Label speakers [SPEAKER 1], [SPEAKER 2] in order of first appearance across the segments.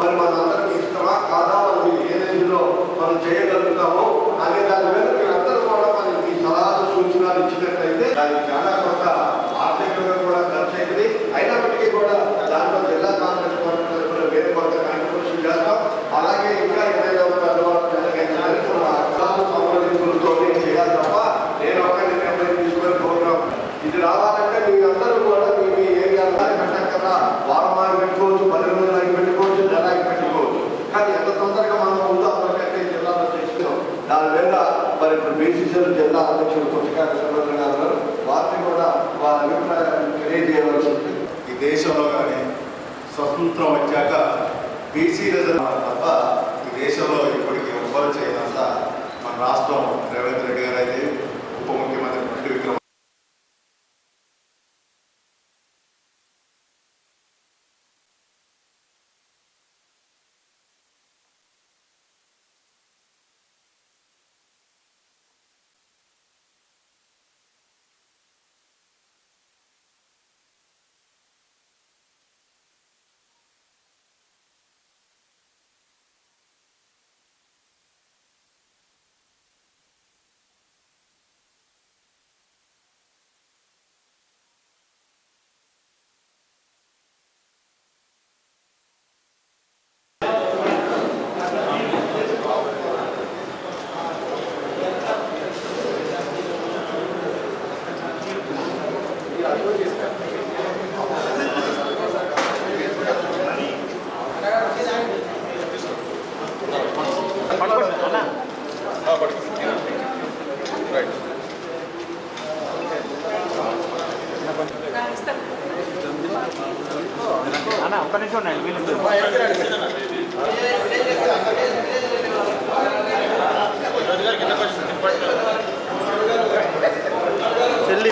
[SPEAKER 1] మరి మనందరికీ ఇష్టమా? కాదా? మనం ఏ రేంజ్లో మనం చేయగలుగుతాం దాని మీద మరి ఇప్పుడు బీసీసీలు జిల్లా అధ్యక్షుడు పుస్తకాల సుబ్రహ్మణ్య గారు వారిని కూడా వారి అభిప్రాయాన్ని తెలియజేయవలసి ఉంది
[SPEAKER 2] ఈ దేశంలో కానీ స్వతంత్రం వచ్చాక బీసీ రిజర్వ్ తప్ప ఈ దేశంలో ఇప్పటికి ఎవ్వరు చేయనంత మన రాష్ట్రం రేవంత్ రెడ్డి గారు అయితే ఉప ముఖ్యమంత్రి
[SPEAKER 3] అన్న ఒక్క నిమిషం ఉండండి వీళ్ళు చెల్లి.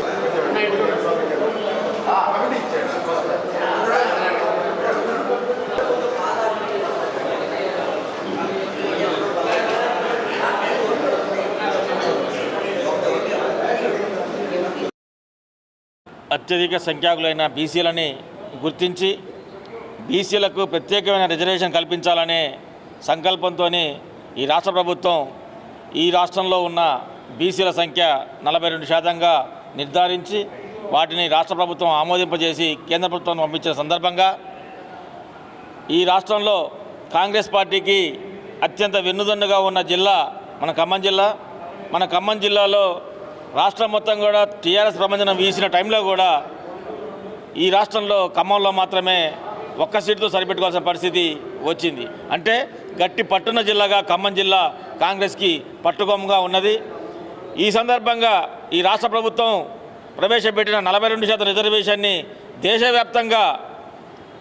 [SPEAKER 3] అత్యధిక సంఖ్యాకులైన బీసీలని గుర్తించి బీసీలకు ప్రత్యేకమైన రిజర్వేషన్ కల్పించాలనే సంకల్పంతో ఈ రాష్ట్ర ప్రభుత్వం ఈ రాష్ట్రంలో ఉన్న బీసీల సంఖ్య నలభై రెండు శాతంగా నిర్ధారించి వాటిని రాష్ట్ర ప్రభుత్వం ఆమోదింపజేసి కేంద్ర ప్రభుత్వం పంపించిన సందర్భంగా ఈ రాష్ట్రంలో కాంగ్రెస్ పార్టీకి అత్యంత వెన్నుదన్నుగా ఉన్న జిల్లా మన ఖమ్మం జిల్లా. మన ఖమ్మం జిల్లాలో రాష్ట్రం మొత్తం కూడా టీఆర్ఎస్ ప్రబంధనం వీసిన టైంలో కూడా ఈ రాష్ట్రంలో ఖమ్మంలో మాత్రమే ఒక్క సీటుతో సరిపెట్టుకోవాల్సిన పరిస్థితి వచ్చింది. అంటే గట్టి పట్టున్న జిల్లాగా ఖమ్మం జిల్లా కాంగ్రెస్కి పట్టుకొమ్మగా ఉన్నది. ఈ సందర్భంగా ఈ రాష్ట్ర ప్రభుత్వం ప్రవేశపెట్టిన నలభై రెండు శాతం రిజర్వేషన్ని దేశవ్యాప్తంగా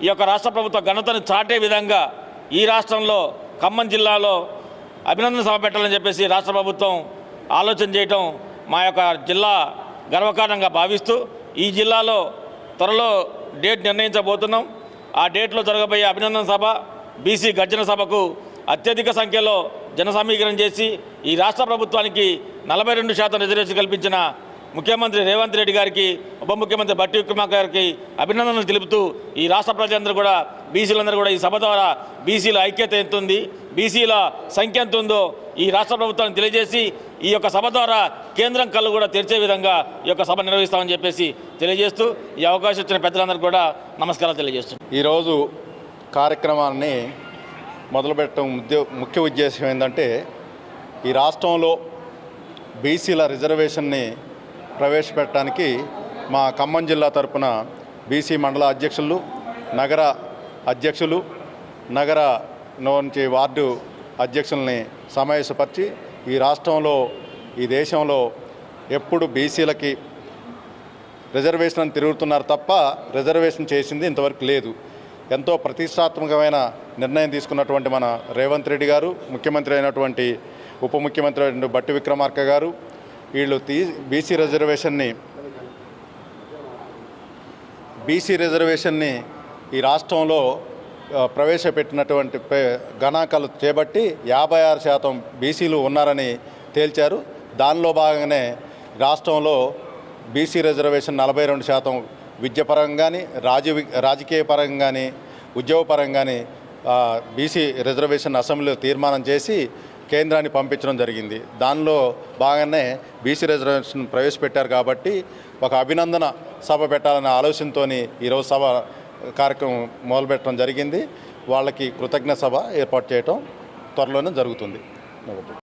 [SPEAKER 3] ఈ యొక్క రాష్ట్ర ప్రభుత్వ ఘనతను చాటే విధంగా ఈ రాష్ట్రంలో ఖమ్మం జిల్లాలో అభినందన సభ పెట్టాలని చెప్పేసి రాష్ట్ర ప్రభుత్వం ఆలోచన చేయటం మా యొక్క జిల్లా గర్వకారణంగా భావిస్తూ ఈ జిల్లాలో త్వరలో డేట్ నిర్ణయించబోతున్నాం. ఆ డేట్లో జరగబోయే అభినందన సభ బీసీ గర్జన సభకు అత్యధిక సంఖ్యలో జన సమీకరణ చేసి ఈ రాష్ట్ర ప్రభుత్వానికి నలభై రెండు శాతం రిజర్వేషన్ కల్పించిన ముఖ్యమంత్రి రేవంత్ రెడ్డి గారికి ఉప ముఖ్యమంత్రి బట్టి విక్రమార్క గారికి అభినందనలు తెలుపుతూ ఈ రాష్ట్ర ప్రజలందరూ కూడా బీసీలందరూ కూడా ఈ సభ ద్వారా బీసీల ఐక్యత ఎంత ఉంది బీసీల సంఖ్య ఎంత ఉందో ఈ రాష్ట్ర ప్రభుత్వానికి తెలియజేసి ఈ యొక్క సభ ద్వారా కేంద్రం కళ్ళు కూడా తెరిచే విధంగా ఈ యొక్క సభ నిర్వహిస్తామని చెప్పేసి తెలియజేస్తూ ఈ అవకాశం ఇచ్చిన పెద్దలందరికీ కూడా నమస్కారాలు తెలియజేస్తున్నాను
[SPEAKER 2] ఈరోజు కార్యక్రమాన్ని మొదలుపెట్టడం ముఖ్య ఉద్దేశం ఏంటంటే ఈ రాష్ట్రంలో బీసీల రిజర్వేషన్ని ప్రవేశపెట్టడానికి మా ఖమ్మం జిల్లా తరపున బీసీ మండల అధ్యక్షులు నగర అధ్యక్షులు నగర నుంచి వార్డు అధ్యక్షుల్ని సమావేశపరిచి ఈ రాష్ట్రంలో ఈ దేశంలో ఎప్పుడు బీసీలకి రిజర్వేషన్ అని తిరుగుతున్నారు తప్ప రిజర్వేషన్ చేసింది ఇంతవరకు లేదు. ఎంతో ప్రతిష్టాత్మకమైన నిర్ణయం తీసుకున్నటువంటి మన రేవంత్ రెడ్డి గారు ముఖ్యమంత్రి అయినటువంటి ఉప ముఖ్యమంత్రి అయినటువంటి బట్టి విక్రమార్క గారు వీళ్ళు తీ బీసీ రిజర్వేషన్ని బీసీ రిజర్వేషన్ని ఈ రాష్ట్రంలో ప్రవేశపెట్టినటువంటి గణాంకాలు చేపట్టి యాభై ఆరు శాతం బీసీలు ఉన్నారని తేల్చారు. దానిలో భాగంగానే రాష్ట్రంలో బీసీ రిజర్వేషన్ నలభై రెండు శాతం విద్యపరంగా కానీ రాజ రాజకీయ పరంగా కానీ ఉద్యోగపరంగా కానీ బీసీ రిజర్వేషన్ అసెంబ్లీలో తీర్మానం చేసి కేంద్రాన్ని పంపించడం జరిగింది. దానిలో భాగంగానే బీసీ రిజర్వేషన్ ప్రవేశపెట్టారు కాబట్టి ఒక అభినందన సభ పెట్టాలనే ఆలోచనతో ఈరోజు సభ కార్యక్రమం మొదలుపెట్టడం జరిగింది. వాళ్ళకి కృతజ్ఞ సభ ఏర్పాటు చేయటం త్వరలోనే జరుగుతుంది.